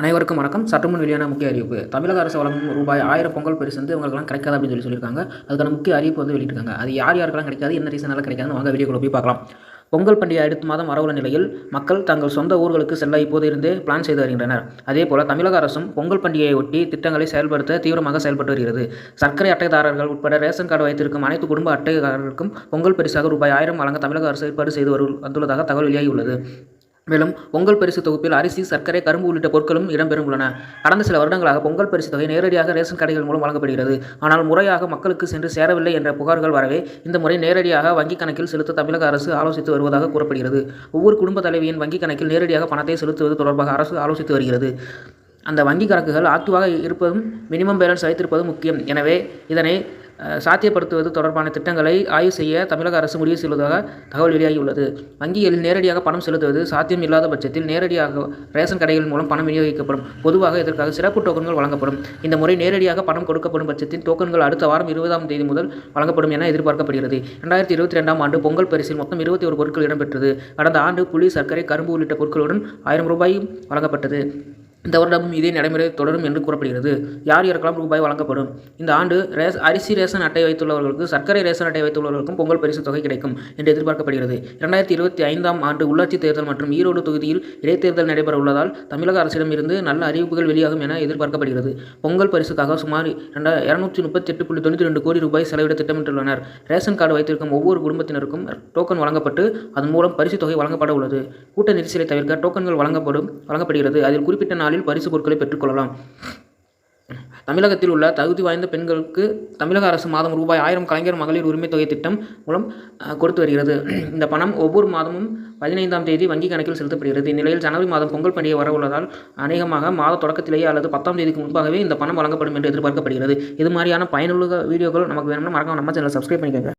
அனைவருக்கும் வணக்கம். சற்றுமுன் வெளியான முக்கிய அறிவிப்பு. தமிழக அரசு வழங்கும் ரூபாய் ஆயிரம் பொங்கல் பரிசு வந்து இவங்களுக்குலாம் கிடைக்காது அப்படின்னு சொல்லி சொல்லியிருக்காங்க. அதுக்கான முக்கிய அறிவிப்பு வந்து வெளியிட்டிருக்காங்க. அது யார் யாருக்கெல்லாம் கிடைக்காது என்ன ரீசனால கிடைக்காதுன்னு வாங்க வீடியோக்குள்ள போய் பார்க்கலாம். பொங்கல் பண்டிகை அடுத்த மாதம் வரவுள்ள நிலையில் மக்கள் தங்கள் சொந்த ஊர்களுக்கு செல்ல இப்போது இருந்தே பிளான் செய்து வருகின்றனர். அதேபோல தமிழக அரசும் பொங்கல் பண்டிகையை ஒட்டி திட்டங்களை செயல்படுத்த தீவிரமாக செயல்பட்டு வருகிறது. சர்க்கரை அட்டைதாரர்கள் உட்பட ரேஷன் கார்டு வைத்திருக்கும் அனைத்து குடும்ப அட்டைதாரர்களுக்கும் பொங்கல் பரிசாக ரூபாய் ஆயிரம் வழங்க தமிழக அரசு ஏற்பாடு செய்து வரு வந்துள்ளதாக தகவல் வெளியாகியுள்ளது. மேலும் பொங்கல் பரிசு தொகுப்பில் அரிசி சர்க்கரை கரும்பு உள்ளிட்ட பொருட்களும் இடம்பெறும் உள்ளன. கடந்த சில வருடங்களாக பொங்கல் பரிசு தொகை நேரடியாக ரேஷன் கடைகள் மூலம் வழங்கப்படுகிறது. ஆனால் முறையாக மக்களுக்கு சென்று சேரவில்லை என்ற புகார்கள் வரவே இந்த முறை நேரடியாக வங்கிக் கணக்கில் செலுத்த தமிழக அரசு ஆலோசித்து வருவதாக கூறப்படுகிறது. ஒவ்வொரு குடும்ப தலைவியின் வங்கிக் கணக்கில் நேரடியாக பணத்தை செலுத்துவது தொடர்பாக அரசு ஆலோசித்து வருகிறது. அந்த வங்கி கணக்குகள் ஆக்டிவாக இருப்பதும் மினிமம் பேலன்ஸ் வைத்திருப்பதும் முக்கியம். எனவே இதனை சாத்தியப்படுத்துவது தொடர்பான திட்டங்களை ஆய்வு செய்ய தமிழக அரசு முடிவு செய்வதாக தகவல் வெளியாகியுள்ளது. வங்கிகளில் நேரடியாக பணம் செலுத்துவது சாத்தியம் இல்லாத பட்சத்தில் நேரடியாக ரேஷன் கடைகள் மூலம் பணம் விநியோகிக்கப்படும். பொதுவாக இதற்காக சிறப்பு டோக்கன்கள் வழங்கப்படும். இந்த முறை நேரடியாக பணம் கொடுக்கப்படும் பட்சத்தில் டோக்கன்கள் அடுத்த வாரம் இருபதாம் தேதி முதல் வழங்கப்படும் என எதிர்பார்க்கப்படுகிறது. ரெண்டாயிரத்தி இருபத்தி ரெண்டாம் ஆண்டு பொங்கல் பரிசில் மொத்தம் இருபத்தி ஒரு பொருட்கள் இடம்பெற்றது. கடந்த ஆண்டு புளி சர்க்கரை கரும்பு உள்ளிட்ட பொருட்களுடன் ஆயிரம் ரூபாயும் வழங்கப்பட்டது. இந்த வருடமும் இதே நடைமுறை தொடரும் என்று கூறப்படுகிறது. யார் யாருக்கெல்லாம் ரூபாய் வழங்கப்படும். இந்த ஆண்டு ரேஸ் அரிசி ரேஷன் அட்டை வைத்துள்ளவர்களுக்கு சர்க்கரை ரேஷன் அட்டை வைத்துள்ளவர்களுக்கும் பொங்கல் பரிசு தொகை கிடைக்கும் என்று எதிர்பார்க்கப்படுகிறது. இரண்டாயிரத்தி இருபத்தி ஐந்தாம் ஆண்டு உள்ளாட்சி தேர்தல் மற்றும் ஈரோடு தொகுதியில் இடைத்தேர்தல் நடைபெற உள்ளதால் தமிழக அரசிடம் இருந்து நல்ல அறிவிப்புகள் வெளியாகும் என எதிர்பார்க்கப்படுகிறது. பொங்கல் பரிசுக்காக சுமார் இரண்டா இரநூற்றி முப்பத்தி எட்டு புள்ளி தொண்ணூற்றி ரெண்டு கோடி ரூபாய் செலவிட திட்டமிட்டுள்ளனர். ரேஷன் கார்டு வைத்திருக்கும் ஒவ்வொரு குடும்பத்தினருக்கும் டோக்கன் வழங்கப்பட்டு அதன் மூலம் பரிசு தொகை வழங்கப்பட உள்ளது கூட்ட நெரிசலை தவிர்க்க டோக்கன்கள் வழங்கப்படும் வழங்கப்படுகிறது. அதில் குறிப்பிட்ட நாளில் பரிசு பொருட்களை பெற்றுக்கொள்ளலாம் தமிழகத்தில் உள்ள தகுதி வாய்ந்த பெண்களுக்கு தமிழக அரசு மாதம் ரூபாய் ஆயிரம் கலைஞர் மகளிர் உரிமை தொகை திட்டம் மூலம் கொடுத்து வருகிறது. இந்த பணம் ஒவ்வொரு மாதமும் பதினைந்தாம் தேதி வங்கி கணக்கில் செலுத்தப்படுகிறது. இந்நிலையில் ஜனவரி மாதம் பொங்கல் பண்டிகை வர உள்ளதால் அநேகமாக மாத தொடக்கத்திலேயே அல்லது பத்தாம் தேதிக்கு முன்பாகவே இந்த பணம் வழங்கப்படும் என்று எதிர்பார்க்கப்படுகிறது. இது மாதிரியான பயனுள்ள வீடியோக்கள் நமக்கு வேணும்னா மறக்காம நம்ம சேனலை சப்ஸ்கிரைப் பண்ணிக்கோங்க.